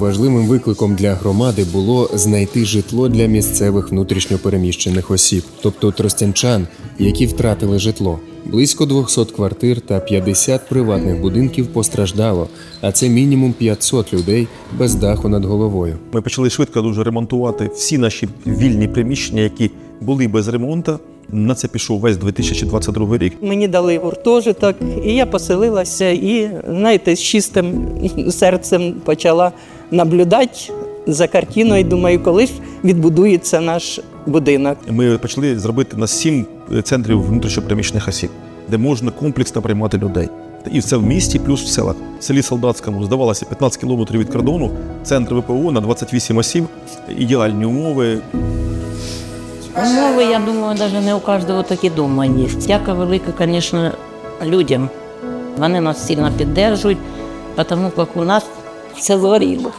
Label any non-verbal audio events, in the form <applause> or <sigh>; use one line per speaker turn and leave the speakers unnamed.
Важливим викликом для громади було знайти житло для місцевих внутрішньопереміщених осіб, тобто тростянчан, які втратили житло. Близько 200 квартир та 50 приватних будинків постраждало, а це мінімум 500 людей без даху над головою.
Ми почали швидко дуже ремонтувати всі наші вільні приміщення, які були без ремонту. На це пішов весь 2022 рік.
Мені дали гуртожиток, і я поселилася, і знаєте, з чистим <laughs> серцем почала наблюдати за картиною. Думаю, коли ж відбудується наш будинок.
Ми почали зробити на сім центрів внутрішньопереміщених осіб, де можна комплексно приймати людей. І це в місті, плюс в селах. В селі Солдатському здавалося 15 кілометрів від кордону, центр ВПО на 28 осіб, ідеальні умови,
Умови, я думаю, навіть не у кожного такі дома є. Дяка велика, звісно, людям. Вони нас сильно підтримують, тому як у нас Salorilo.